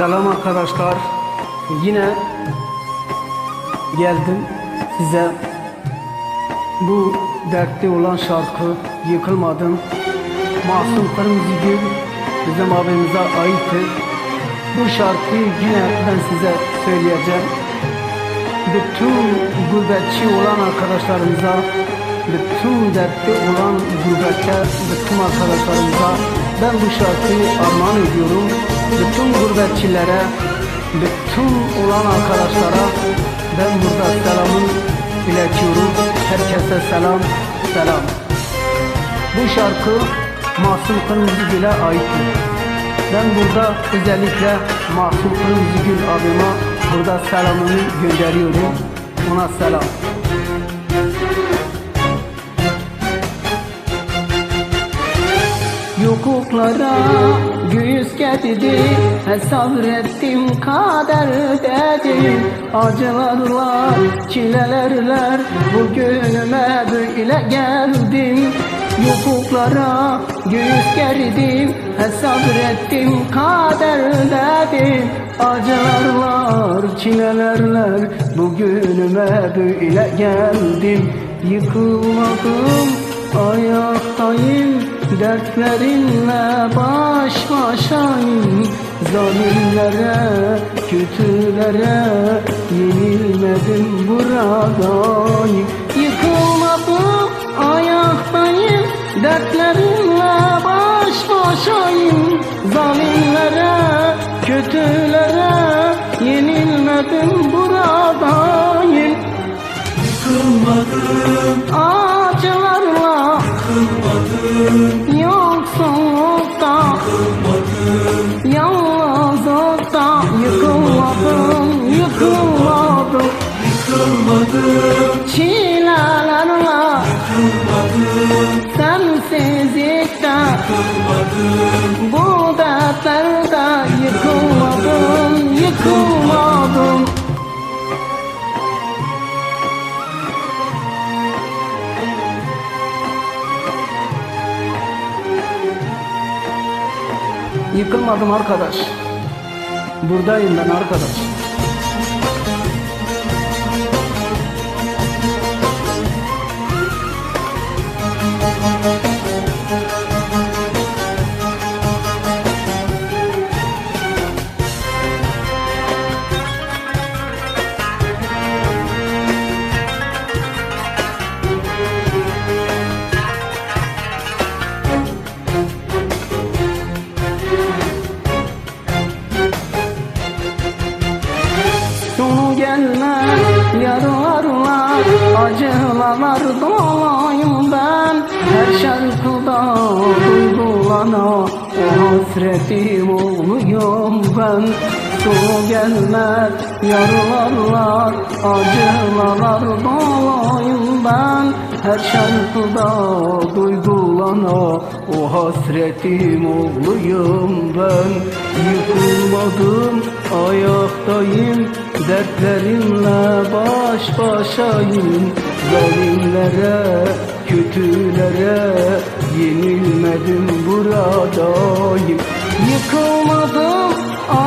Selam arkadaşlar. Yine geldim size bu dertli olan şarkı Yıkılmadım. Masum Kırmızı Gül bizim abimize aittir. Bu şarkıyı yine ben size söyleyeceğim. Bütün gurbetçi olan arkadaşlarımıza, bütün dertli olan gurbette bütün arkadaşlarımıza ben bu şarkıyı armağan ediyorum. Bütün gurbetçilere, bütün olan arkadaşlara ben burada selamın iletiyorum. Herkese selam, selam. Bu şarkı Masum Kırmızıgül'e aittir. Ben burada özellikle Masum Kırmızıgül abime burada selamımı gönderiyorum. Ona selam. Yokuklara göğüs getirdi. Sabrettim kader dedim Acılarla çilelerler Bugünüme böyle geldim. Yokuklara göğüs gerdim Sabrettim kader dedim Acılarlar çilelerler Bugünüme böyle geldim. Yıkılmadım ayaktayım Dertlerinle baş başayım Zalimlere, kötülere Yenilmedim buradayım Yıkılmadım, ayaktayım Dertlerinle baş başayım Zalimlere, Yıkılmadım arkadaş. Buradayım ben arkadaş. Acılar dolayım ben Her şarkıda duygulana O hasretim oluyorum ben Sonu gelmez yaralarla Acılar dolayım ben Her şarkıda duygulana O hasretim oluyorum ben Yıkılmadım ayaktayım Dertlerimle baş başayım. Zalimlere, kötülere Yenilmedim buradayım. Yıkılmadım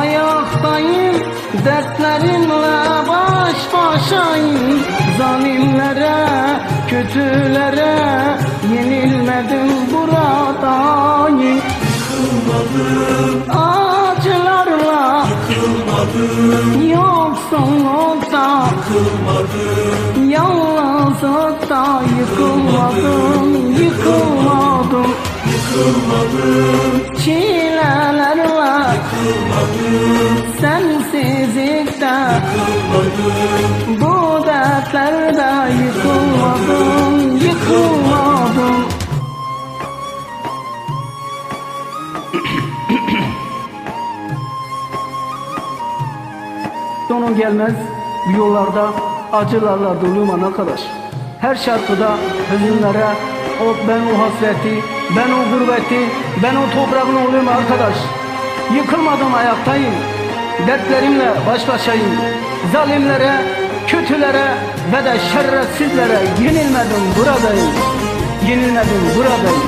ayaktayım. Dertlerimle baş başayım. Zalimlere, kötülere Yenilmedim buradayım. Yıkılmadım, Yoksullukta yıkılmadım, Yalnızlıkta yıkılmadım Yıkılmadım. Yıkılmadım, Çilelerle Sonu gelmez bu yollarda acılarla doluyum arkadaş. Her şarkıda hüzünlere o ben o hasreti, ben o gurbeti, ben o toprağın oğluyum arkadaş. Yıkılmadım ayaktayım. Dertlerimle baş başayım. Zalimlere, kötülere ve de şerefsizlere yenilmedim buradayım. Yenilmedim buradayım.